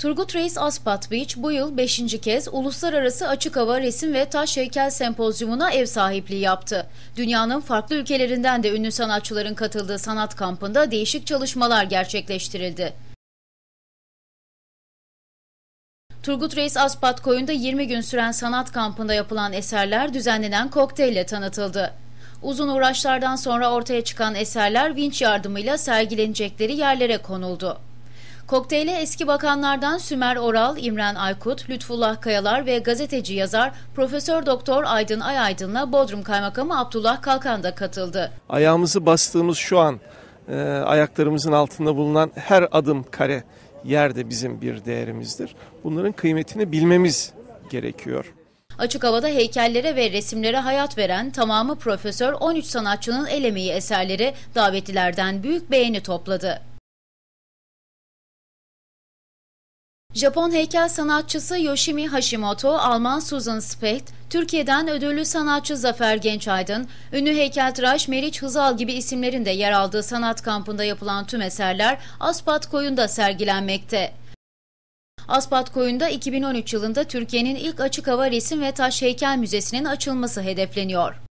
Turgut Reis Aspat Beach bu yıl 5. kez Uluslararası Açık Hava Resim ve Taş Heykel Sempozyumuna ev sahipliği yaptı. Dünyanın farklı ülkelerinden de ünlü sanatçıların katıldığı sanat kampında değişik çalışmalar gerçekleştirildi. Turgut Reis Aspat Koyun'da 20 gün süren sanat kampında yapılan eserler düzenlenen kokteylle tanıtıldı. Uzun uğraşlardan sonra ortaya çıkan eserler vinç yardımıyla sergilenecekleri yerlere konuldu. Kokteyle eski bakanlardan Sümer Oral, İmren Aykut, Lütfullah Kayalar ve gazeteci yazar Profesör Doktor Aydın Ayaydın'la Bodrum Kaymakamı Abdullah Kalkan da katıldı. Ayağımızı bastığımız şu an e, ayaklarımızın altında bulunan her adım kare yer de bizim bir değerimizdir. Bunların kıymetini bilmemiz gerekiyor. Açık havada heykellere ve resimlere hayat veren tamamı profesör 13 sanatçının el emeği eserleri davetlilerden büyük beğeni topladı. Japon heykel sanatçısı Yoshimi Hashimoto, Alman Susan Specht, Türkiye'den ödüllü sanatçı Zafer Gençaydın, ünlü heykeltıraş Meriç Hızal gibi isimlerin de yer aldığı sanat kampında yapılan tüm eserler Aspat Koyun'da sergilenmekte. Aspat Koyun'da 2013 yılında Türkiye'nin ilk açık hava resim ve taş heykel müzesinin açılması hedefleniyor.